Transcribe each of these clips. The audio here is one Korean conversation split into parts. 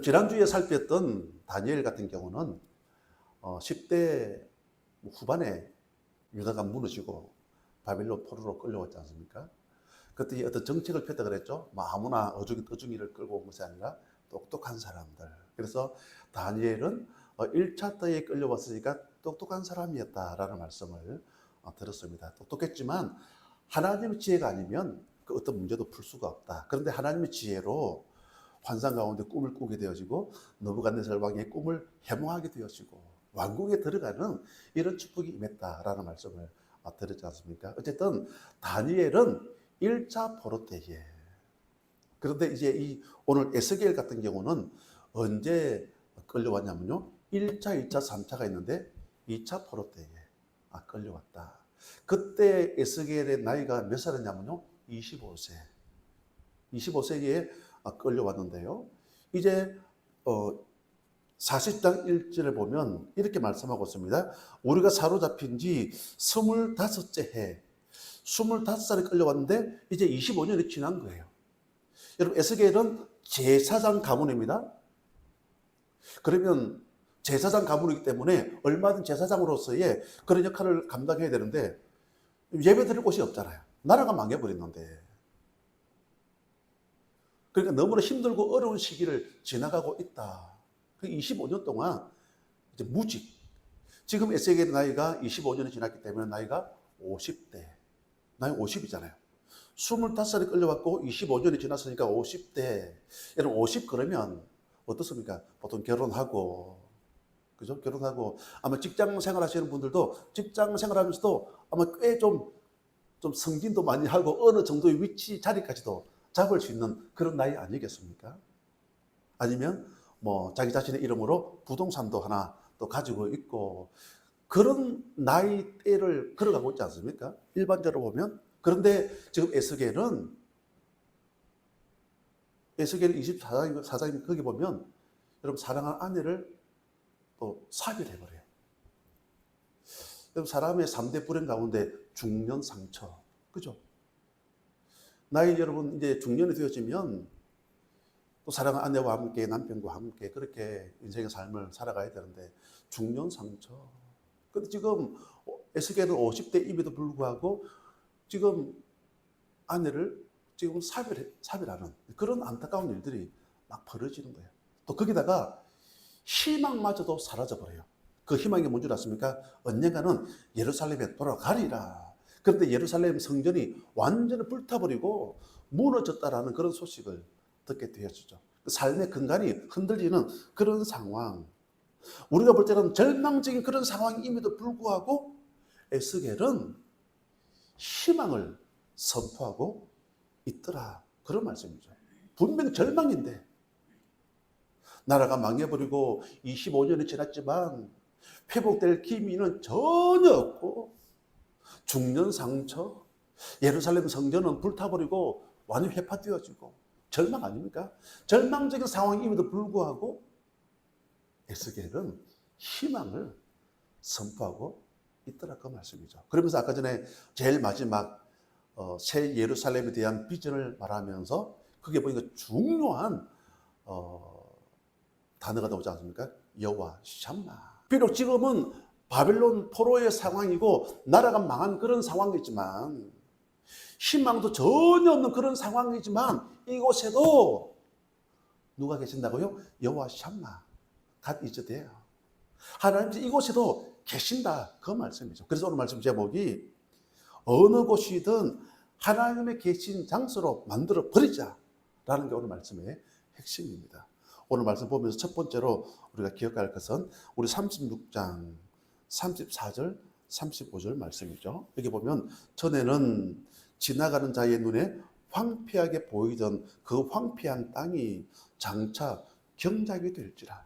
지난주에 살폈던 다니엘 같은 경우는 어, 10대 후반에 유다가 무너지고 바빌론 포로로 끌려왔지 않습니까? 그때 이 어떤 정책을 폈다 그랬죠. 뭐 아무나 어중이 어중이를 끌고 온 것이 아니라 똑똑한 사람들. 그래서 다니엘은 1차 때에 끌려왔으니까 똑똑한 사람이었다라는 말씀을 어, 들었습니다. 똑똑했지만 하나님의 지혜가 아니면 그 어떤 문제도 풀 수가 없다. 그런데 하나님의 지혜로 환상 가운데 꿈을 꾸게 되어지고 너부갓네살 왕의 꿈을 해몽하게 되어지고 왕궁에 들어가는 이런 축복이 임했다라는 말씀을 어, 들었지 않습니까? 어쨌든 다니엘은 1차 포로 때에 그런데 이제 이 오늘 에스겔 같은 경우는 언제 끌려왔냐면요. 1차, 2차, 3차가 있는데 2차 포로 때에 아, 끌려왔다. 그때 에스겔의 나이가 몇 살이냐면요. 25세. 25세기에 아, 끌려왔는데요. 이제 어 40장 1절을 보면 이렇게 말씀하고 있습니다. 우리가 사로잡힌 지 25째 해, 25살에 끌려왔는데 이제 25년이 지난 거예요. 여러분 에스겔은 제사장 가문입니다. 그러면 제사장 가문이기 때문에 얼마든 제사장으로서의 그런 역할을 감당해야 되는데 예배 드릴 곳이 없잖아요. 나라가 망해버렸는데. 그러니까 너무나 힘들고 어려운 시기를 지나가고 있다. 그 25년 동안 이제 무직. 지금 에스겔의 나이가 25년이 지났기 때문에 나이가 50대. 나이 50이잖아요. 25살에 끌려왔고 25년이 지났으니까 50대. 여러분 50 그러면 어떻습니까? 보통 결혼하고 그죠? 결혼하고 아마 직장 생활 하시는 분들도 직장 생활하면서도 아마 꽤 좀 좀 성진도 많이 하고 어느 정도의 위치 자리까지도 잡을 수 있는 그런 나이 아니겠습니까? 아니면 뭐 자기 자신의 이름으로 부동산도 하나 또 가지고 있고 그런 나이대를 걸어가고 있지 않습니까? 일반적으로 보면 그런데 지금 에스겔은 에스겔 24장 사장님 거기 보면 여러분 사랑하는 아내를 또 사별해 버려요. 여러분 사람의 3대 불행 가운데 중년 상처. 그죠? 나이 여러분 이제 중년이 되어지면 또 사랑하는 아내와 함께 남편과 함께 그렇게 인생의 삶을 살아가야 되는데 중년 상처. 근데 지금 에스겔은 50대 임에도 불구하고 지금 아내를 지금 사별, 사별하는 그런 안타까운 일들이 막 벌어지는 거예요. 또 거기다가 희망마저도 사라져버려요. 그 희망이 뭔 줄 아십니까? 언젠가는 예루살렘에 돌아가리라. 그런데 예루살렘 성전이 완전히 불타버리고 무너졌다라는 그런 소식을 듣게 되어지죠. 그 삶의 근간이 흔들리는 그런 상황. 우리가 볼 때는 절망적인 그런 상황임에도 불구하고 에스겔은 희망을 선포하고 있더라. 그런 말씀이죠. 분명 절망인데 나라가 망해버리고 25년이 지났지만 회복될 기미는 전혀 없고 중년 상처, 예루살렘 성전은 불타버리고 완전히 회파되어지고 절망 아닙니까? 절망적인 상황임에도 불구하고 에스겔은 희망을 선포하고 있더라 그 말씀이죠. 그러면서 아까 전에 제일 마지막 어, 새 예루살렘에 대한 비전을 말하면서 그게 보니까 중요한 어, 단어가 나오지 않습니까? 여호와 샴마. 비록 지금은 바벨론 포로의 상황이고 나라가 망한 그런 상황이지만 희망도 전혀 없는 그런 상황이지만 이곳에도 누가 계신다고요? 여호와 샴마. 갓 이즈돼요. 하나님 이곳에도 계신다 그 말씀이죠. 그래서 오늘 말씀 제목이 어느 곳이든 하나님의 계신 장소로 만들어 버리자라는 게 오늘 말씀의 핵심입니다. 오늘 말씀 보면서 첫 번째로 우리가 기억할 것은 우리 36장 34절 35절 말씀이죠. 여기 보면 전에는 지나가는 자의 눈에 황폐하게 보이던 그 황폐한 땅이 장차 경작이 될지라.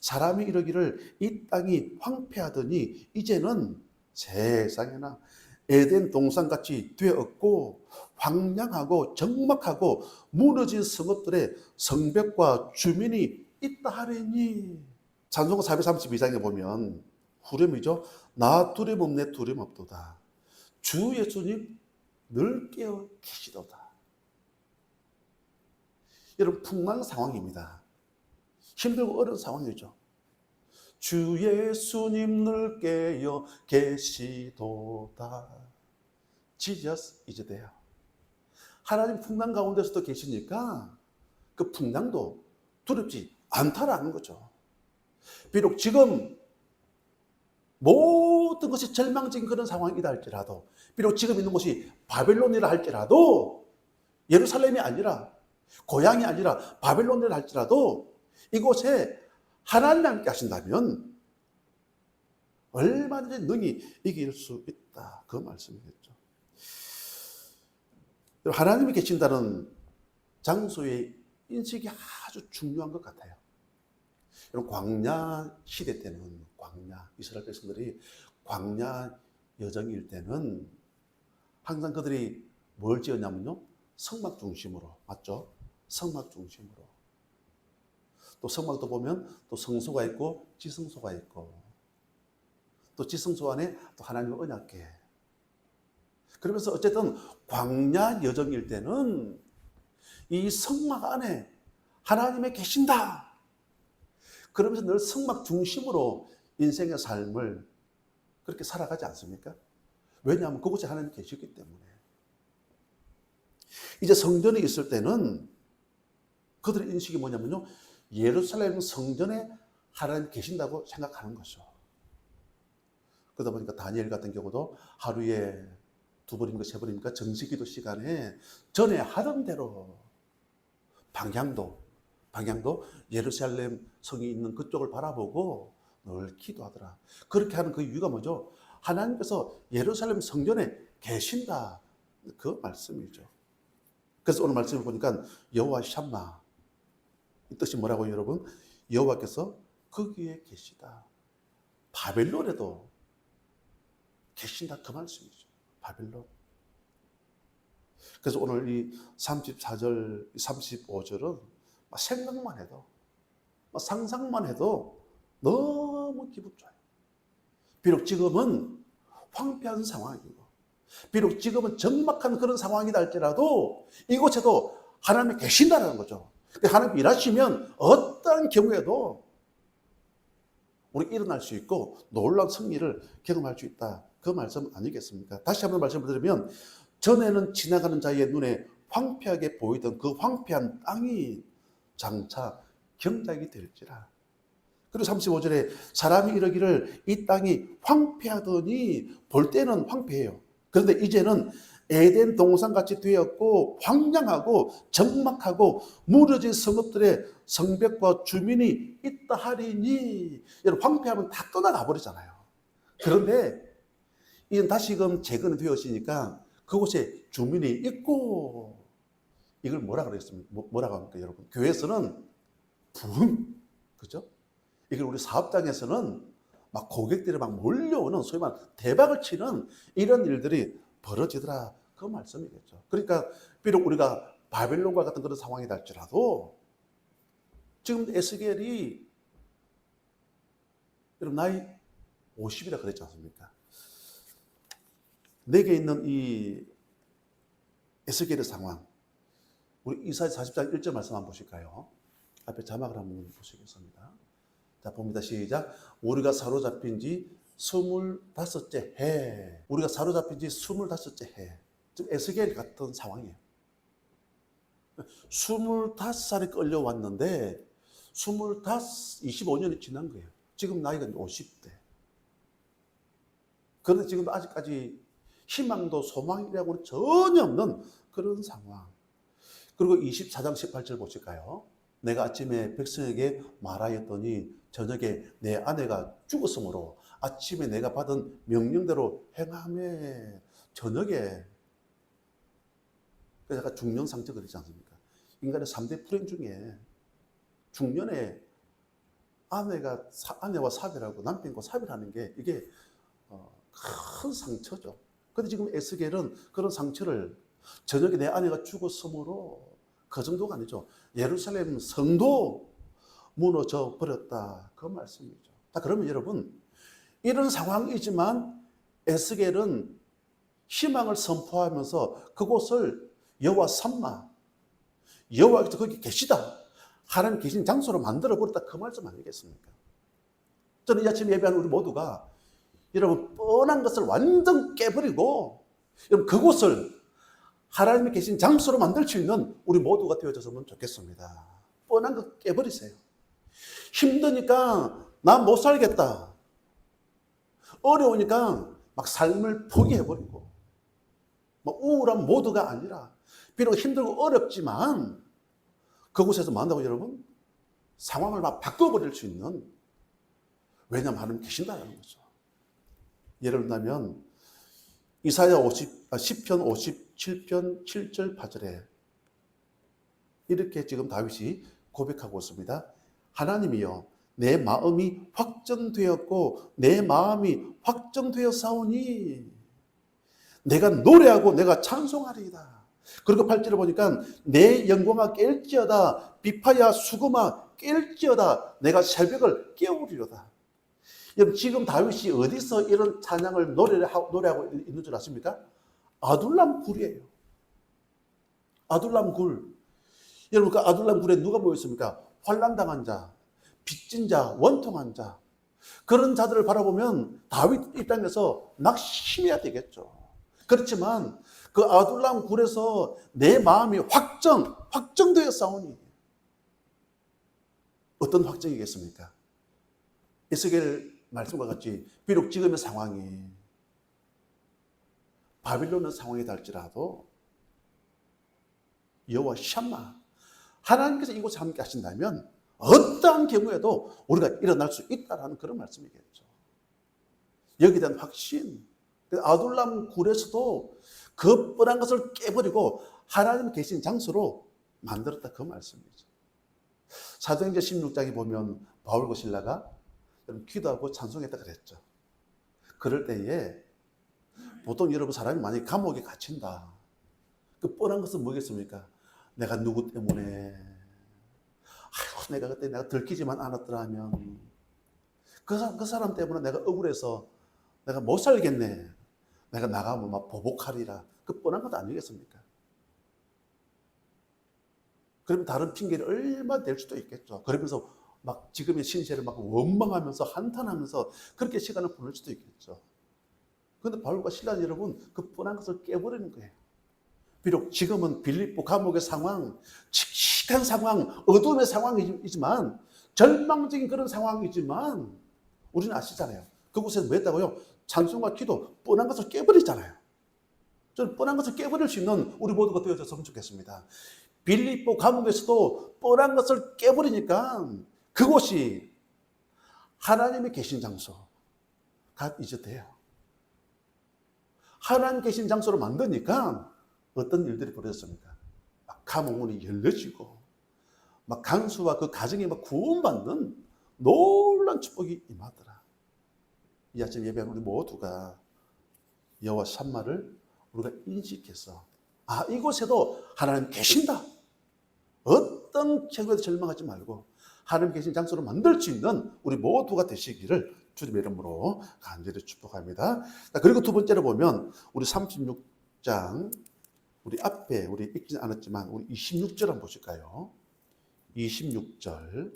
사람이 이러기를 이 땅이 황폐하더니 이제는 세상에나 에덴 동산같이 되었고 황량하고 적막하고 무너진 성읍들의 성벽과 주민이 있다 하리니 찬송가 432장에 보면 후렴이죠. 나 두려움 없네 두려움 없도다. 주 예수님 늘 깨어 계시도다. 여러분 풍랑 상황입니다. 힘들고 어려운 상황이죠. 주 예수님 늘 깨어 계시도다. Jesus is there. 하나님 풍랑 가운데서도 계시니까 그 풍랑도 두렵지 않다라는 거죠. 비록 지금 모든 것이 절망적인 그런 상황이다 할지라도 비록 지금 있는 곳이 바벨론이라 할지라도 예루살렘이 아니라 고향이 아니라 바벨론이라 할지라도 이곳에 하나님 함께 하신다면 얼마든지 능히 이길 수 있다. 그 말씀이겠죠. 하나님이 계신다는 장소의 인식이 아주 중요한 것 같아요. 광야 시대 때는 광야 이스라엘 백성들이 광야 여정일 때는 항상 그들이 뭘 지었냐면요 성막 중심으로 맞죠? 성막 중심으로 또 성막도 보면 또 성소가 있고 지성소가 있고 또 지성소 안에 또 하나님의 언약계 그러면서 어쨌든 광야 여정일 때는 이 성막 안에 하나님의 계신다. 그러면서 늘 성막 중심으로 인생의 삶을 그렇게 살아가지 않습니까? 왜냐하면 그곳에 하나님 계시기 때문에. 이제 성전에 있을 때는 그들의 인식이 뭐냐면요. 예루살렘 성전에 하나님 계신다고 생각하는 거죠. 그러다 보니까 다니엘 같은 경우도 하루에 두 번입니까 세 번입니까 정식기도 시간에 전에 하던 대로 방향도 방향도 예루살렘 성이 있는 그쪽을 바라보고 늘 기도하더라. 그렇게 하는 그 이유가 뭐죠? 하나님께서 예루살렘 성전에 계신다. 그 말씀이죠. 그래서 오늘 말씀을 보니까 여호와 샴마 이 뜻이 뭐라고 여러분? 여호와께서 거기에 계시다. 바벨론에도 계신다 그 말씀이죠. 바벨론. 그래서 오늘 이 34절, 35절은 생각만 해도, 상상만 해도 너무 기분 좋아요. 비록 지금은 황폐한 상황이고, 비록 지금은 적막한 그런 상황이다 할지라도 이곳에도 하나님이 계신다는 거죠. 하나님 일하시면 어떤 경우에도 우리 일어날 수 있고 놀라운 승리를 경험할 수 있다. 그 말씀 아니겠습니까? 다시 한번 말씀을 드리면 전에는 지나가는 자의 눈에 황폐하게 보이던 그 황폐한 땅이 장차 경작이 될지라. 그리고 35절에 사람이 이러기를 이 땅이 황폐하더니 볼 때는 황폐해요. 그런데 이제는 에덴 동산같이 되었고 황량하고 적막하고 무너진 성읍들의 성벽과 주민이 있다 하리니 여러분 황폐하면 다 떠나가 버리잖아요. 그런데 이건 다시금 재건이 되었으니까 그곳에 주민이 있고 이걸 뭐라 그랬습니까? 뭐- 뭐라고 합니까, 여러분? 교회에서는 붐, 그죠? 이걸 우리 사업장에서는 막 고객들이 막 몰려오는 소위 말 대박을 치는 이런 일들이 벌어지더라. 그 말씀이겠죠. 그러니까 비록 우리가 바벨론과 같은 그런 상황이 될지라도 지금 에스겔이 여러분 나이 50이라 그랬지 않습니까? 내게 있는 이 에스겔의 상황 우리 이사야 40장 1절 말씀 한번 보실까요? 앞에 자막을 한번 보시겠습니다. 자 봅니다. 시작. 우리가 사로잡힌 지 스물다섯째 해. 우리가 사로잡힌 지 스물다섯째 해. 지금 에스겔 같은 상황이에요. 스물다섯 살에 끌려왔는데 스물다섯, 25년이 지난 거예요. 지금 나이가 50대. 그런데 지금 아직까지 희망도 소망이라고는 전혀 없는 그런 상황. 그리고 24장 18절 보실까요? 내가 아침에 백성에게 말하였더니 저녁에 내 아내가 죽었으므로 아침에 내가 받은 명령대로 행함에 저녁에 그래서 아까 중년 상처 그러지 않습니까? 인간의 3대 불행 중에 중년에 아내가 사- 아내와 사별하고 남편과 사별하는 게 이게 어, 큰 상처죠. 근데 지금 에스겔은 그런 상처를 저녁에 내 아내가 죽었으므로 그 정도가 아니죠. 예루살렘 성도 무너져 버렸다. 그 말씀이죠. 자, 그러면 여러분, 이런 상황이지만 에스겔은 희망을 선포하면서 그곳을 여호와 삼마, 여호와께서 거기 계시다. 하나님 계신 장소로 만들어 버렸다 그 말씀 아니겠습니까? 저는 이 아침 예배하는 우리 모두가 여러분 뻔한 것을 완전 깨버리고 여러분 그곳을 하나님이 계신 장소로 만들 수 있는 우리 모두가 되어졌으면 좋겠습니다. 뻔한 거 깨버리세요. 힘드니까 난못 살겠다. 어려우니까 막 삶을 포기해버리고 막 우울한 모두가 아니라 비록 힘들고 어렵지만 그곳에서 만나고 여러분 상황을 막 바꿔버릴 수 있는 왜냐하면 하나님 계신다는 거죠. 예를 들면 이사야 50, 아, 10편 57편 7절 8절에 이렇게 지금 다윗이 고백하고 있습니다. 하나님이여 내 마음이 확정되었고 내 마음이 확정되었사오니 내가 노래하고 내가 찬송하리이다. 그리고 8절을 보니까 내 영광아 깰지어다 비파야 수금아 깰지어다 내가 새벽을 깨우리로다. 여러분 지금 다윗이 어디서 이런 찬양을 노래를 하고, 노래하고 있는 줄 아십니까? 아둘람 굴이에요. 아둘람 굴. 여러분 그 아둘람 굴에 누가 모였습니까? 환란당한 자, 빚진 자, 원통한 자. 그런 자들을 바라보면 다윗 입장에서 낙심해야 되겠죠. 그렇지만 그 아둘람 굴에서 내 마음이 확정, 확정되어 싸우니 어떤 확정이겠습니까? 에스겔 말씀과 같이 비록 지금의 상황이 바빌론의 상황이 달지라도 여호와 샴마 하나님께서 이곳에 함께 하신다면 어떠한 경우에도 우리가 일어날 수 있다라는 그런 말씀이겠죠. 여기에 대한 확신. 그 아둘람 굴에서도 그 뻔한 것을 깨버리고 하나님 계신 장소로 만들었다 그 말씀이죠. 사도행전 16장에 보면 바울과 신라가 기도하고 찬송했다 그랬죠. 그럴 때에 보통 여러분 사람이 만약 감옥에 갇힌다. 그 뻔한 것은 뭐겠습니까? 내가 누구 때문에 아이고 내가 그때 내가 들키지만 않았더라면 그 그 사람 때문에 내가 억울해서 내가 못 살겠네. 내가 나가면 막 보복하리라. 그 뻔한 것 아니겠습니까? 그러면 다른 핑계를 얼마 낼 수도 있겠죠. 그러면서 막 지금의 신세를 막 원망하면서 한탄하면서 그렇게 시간을 보낼 수도 있겠죠. 그런데 바울과 신라 여러분 그 뻔한 것을 깨버리는 거예요. 비록 지금은 빌립보 감옥의 상황, 칙칙한 상황, 어둠의 상황이지만 절망적인 그런 상황이지만 우리는 아시잖아요. 그곳에서 뭐 했다고요? 찬송과 기도, 뻔한 것을 깨버리잖아요. 저는 뻔한 것을 깨버릴 수 있는 우리 모두가 되어졌으면 좋겠습니다. 빌립보 감옥에서도 뻔한 것을 깨버리니까 그곳이 하나님이 계신 장소가 이제 돼요. 하나님 계신 장소로 만드니까 어떤 일들이 벌어졌습니까? 막 감옥문이 열려지고, 막 강수와 그 가정이 막 구원받는 놀란 축복이 임하더라. 이 아침 예배한 우리 모두가 여호와 샴마를 우리가 인식해서 아 이곳에도 하나님 계신다. 어떤 경우에도 절망하지 말고 하나님 계신 장소로 만들 수 있는 우리 모두가 되시기를 주님의 이름으로 간절히 축복합니다. 자, 그리고 두 번째로 보면 우리 36장 우리 앞에 우리 읽지 않았지만 우리 26절 한번 보실까요? 26절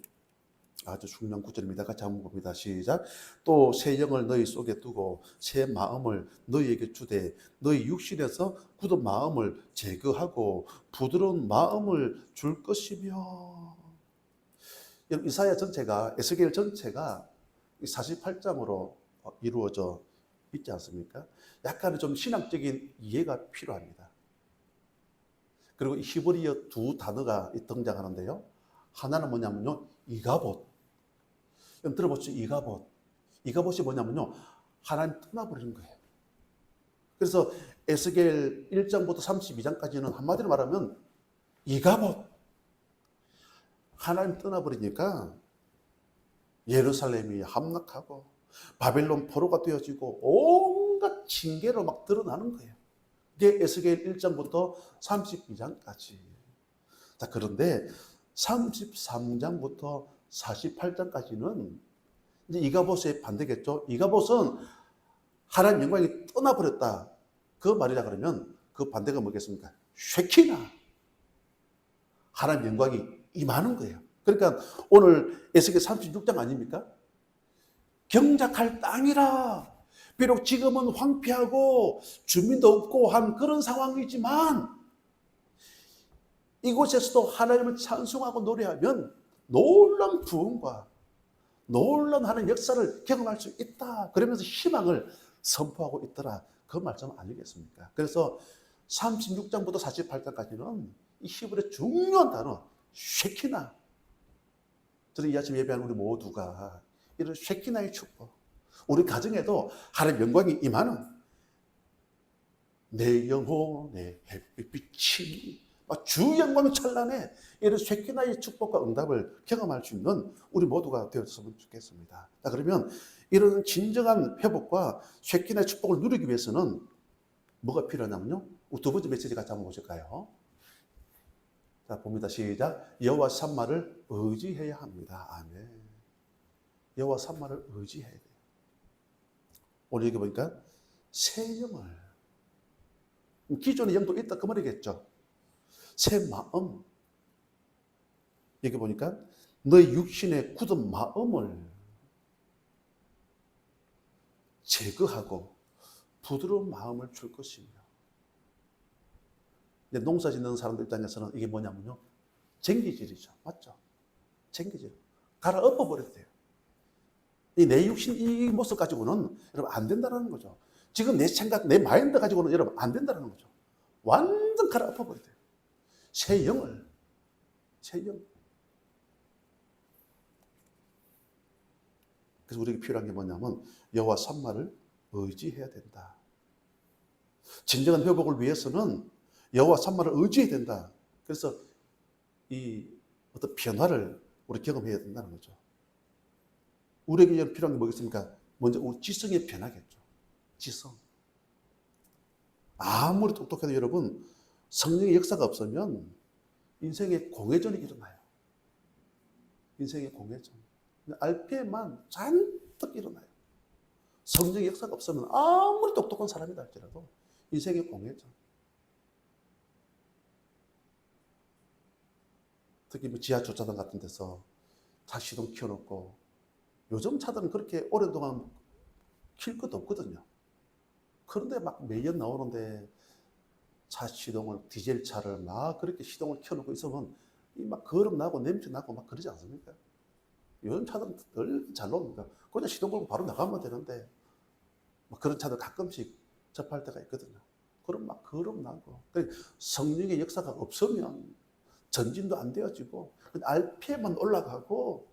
아주 중요한 구절입니다. 같이 한번 봅니다. 시작. 또 새 영을 너희 속에 두고 새 마음을 너희에게 주되 너희 육신에서 굳은 마음을 제거하고 부드러운 마음을 줄 것이며 이사야 전체가 에스겔 전체가 48장으로 이루어져 있지 않습니까? 약간의 좀 신학적인 이해가 필요합니다. 그리고 히브리어 두 단어가 등장하는데요. 하나는 뭐냐면요. 이가봇. 여러분 들어보시죠. 이가봇. 이가봇이 뭐냐면요. 하나님 떠나버리는 거예요. 그래서 에스겔 1장부터 32장까지는 한마디로 말하면 이가봇. 하나님 떠나버리니까 예루살렘이 함락하고 바벨론 포로가 되어지고 온갖 징계로 막 드러나는 거예요. 그게 에스겔 1장부터 32장까지. 자, 그런데 33장부터 48장까지는 이제 이가봇의 반대겠죠. 이가봇은 하나님 영광이 떠나버렸다. 그 말이라 그러면 그 반대가 뭐겠습니까? 쉐키나. 하나님 영광이 임하는 거예요. 그러니까 오늘 에스겔 36장 아닙니까? 경작할 땅이라. 비록 지금은 황폐하고 주민도 없고 한 그런 상황이지만 이곳에서도 하나님을 찬송하고 노래하면 놀라운 부흥과 놀라운 하는 역사를 경험할 수 있다. 그러면서 희망을 선포하고 있더라. 그 말씀 아니겠습니까? 그래서 36장부터 48장까지는 이 히브리의 중요한 단어 쉐키나. 저는 이 아침 예배한 우리 모두가 이런 쉐키나의 축복. 우리 가정에도 하나님 영광이 임하는 내 영혼의 햇빛이 막주 영광이 찬란해 이런 쉐키나의 축복과 응답을 경험할 수 있는 우리 모두가 되었으면 좋겠습니다. 자, 그러면 이런 진정한 회복과 쉐키나의 축복을 누리기 위해서는 뭐가 필요하냐면요. 두 번째 메시지 같이 한번 보실까요? 자, 봅니다. 시작. 여호와 산마를 의지해야 합니다. 아멘. 여호와 산마를 의지해야 돼요. 오늘 여기 보니까 새 영을 기존의 영도 있다 그 말이겠죠. 새 마음. 여기 보니까 너의 육신의 굳은 마음을 제거하고 부드러운 마음을 줄 것이며. 이제 농사 짓는 사람들 입장에서는 이게 뭐냐면요. 쟁기질이죠. 맞죠? 쟁기질. 갈아 엎어버려도 돼요. 이 내 육신 이 모습 가지고는 여러분 안 된다는 거죠. 지금 내 생각, 내 마인드 가지고는 여러분 안 된다는 거죠. 완전 갈아 엎어버려야 돼요. 새 영을, 새 영. 그래서 우리에게 필요한 게 뭐냐면 여호와 산마를 의지해야 된다. 진정한 회복을 위해서는 여호와 산마를 의지해야 된다. 그래서 이 어떤 변화를 우리 경험해야 된다는 거죠. 우리에게 필요한 게 뭐겠습니까? 먼저 우리 지성의 변화겠죠. 지성. 아무리 똑똑해도 여러분 성령의 역사가 없으면 인생의 공회전이 일어나요. 인생의 공회전. 알피에만 잔뜩 일어나요. 성령의 역사가 없으면 아무리 똑똑한 사람이다 할지라도 인생의 공회전. 특히 뭐 지하 주차장 같은 데서 차 시동 켜놓고 요즘 차들은 그렇게 오랫동안 킬 것도 없거든요. 그런데 막 매연 나오는데 차 시동을 디젤 차를 막 그렇게 시동을 켜놓고 있으면 이 막 거름 나고 냄새 나고 막 그러지 않습니까? 요즘 차들은 덜잘 나옵니다. 그냥 시동 걸고 바로 나가면 되는데 막 그런 차들 가끔씩 접할 때가 있거든요. 그럼 막 거름 나고 그러니까 성령의 역사가 없으면 전진도 안 되어지고 RPM만 올라가고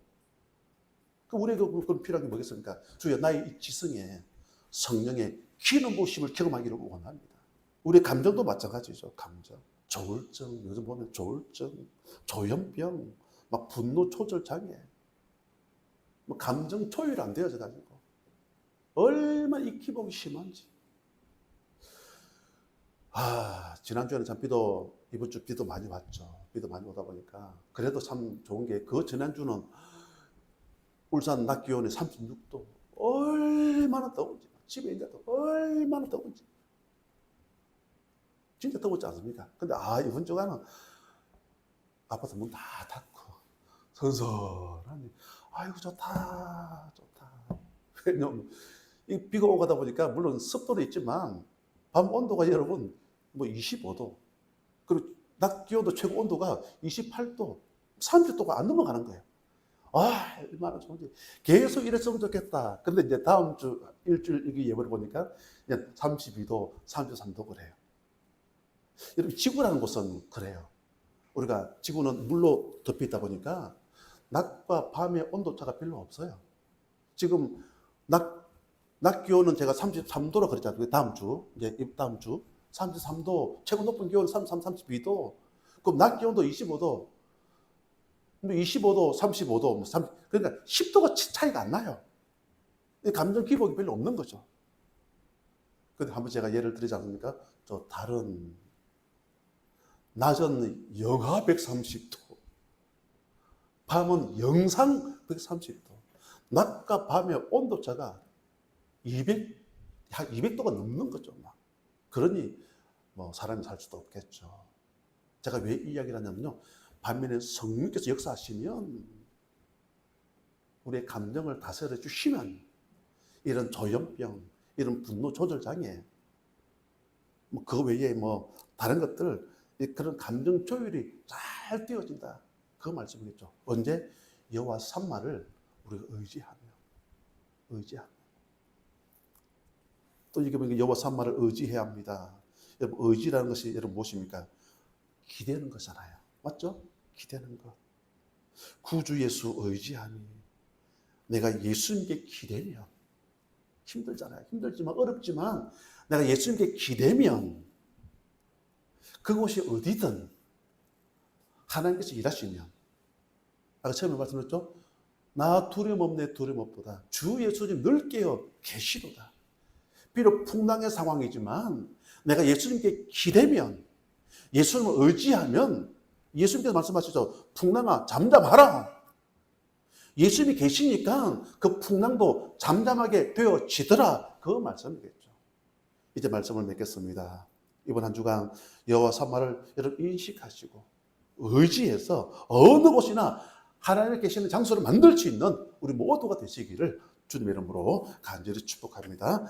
그 우리에게 그건 필요한 게 뭐겠습니까? 주여 나의 이 지성에 성령의 기름 부심을 경험하기를 원합니다. 우리 감정도 마찬가지죠. 감정, 조울증 요즘 보면 조울증, 조현병, 막 분노 조절 장애, 뭐 감정 조율 안 되어져 가지고 얼마나 이 기복이 심한지. 아 지난 주에는 참 비도 이번 주 비도 많이 왔죠. 비도 많이 오다 보니까 그래도 참 좋은 게 그 지난주는 울산 낮 기온이 36도 얼마나 더운지 집에 있는데도 얼마나 더운지. 진짜 더웠지 않습니까? 근데 아 이번 주간은 아파트 문 다 닫고 선선하니 아이고 좋다 좋다. 왜냐면 이 비가 오가다 보니까 물론 습도도 있지만 밤 온도가 여러분 뭐 25도 그리고 낮 기온도 최고 온도가 28도 30도가 안 넘어가는 거예요. 아, 얼마나 좋은지. 계속 이랬으면 좋겠다. 근데 이제 다음 주 일주일 여기 예보를 보니까 이제 32도, 33도 그래요. 여러분, 지구라는 곳은 그래요. 우리가 지구는 물로 덮여 있다 보니까 낮과 밤의 온도차가 별로 없어요. 지금 낮, 낮 기온은 제가 33도로 그랬잖아요. 다음 주, 이제 이 다음 주. 33도, 최고 높은 기온 33, 32도. 그럼 낮 기온도 25도. 25도, 35도, 30, 그러니까 10도가 차이가 안 나요. 감정 기복이 별로 없는 거죠. 근데 한번 제가 예를 들지 않습니까? 저 다른 낮은 영하 130도, 밤은 영상 130도, 낮과 밤의 온도차가 200, 약 200도가 넘는 거죠. 막. 그러니 뭐 사람이 살 수도 없겠죠. 제가 왜이 이야기를 하냐면요. 반면에 성령께서 역사하시면 우리의 감정을 다스려 주시면 이런 조현병, 이런 분노 조절 장애, 뭐 그 외에 뭐 다른 것들 이 그런 감정 조율이 잘 되어진다. 그 말씀이겠죠. 언제 여호와 산마를 우리가 의지하며, 의지하며. 또 이게 보니까 여호와 산마를 의지해야 합니다. 여러분 의지라는 것이 여러분 무엇입니까? 기대는 거잖아요. 맞죠? 기대는 것. 구주 예수 의지하니 내가 예수님께 기대면 힘들잖아요. 힘들지만 어렵지만 내가 예수님께 기대면 그곳이 어디든 하나님께서 일하시면 아까 처음에 말씀드렸죠? 나 두려움 없네 두려움 없보다 주 예수님 늘 깨어 계시도다. 비록 풍랑의 상황이지만 내가 예수님께 기대면 예수님을 의지하면 예수님께서 말씀하시죠. 풍랑아 잠잠하라. 예수님이 계시니까 그 풍랑도 잠잠하게 되어지더라. 그 말씀이겠죠. 이제 말씀을 맺겠습니다. 이번 한 주간 여호와 산마를 여러분 인식하시고 의지해서 어느 곳이나 하나님이 계시는 장소를 만들 수 있는 우리 모두가 되시기를 주님의 이름으로 간절히 축복합니다.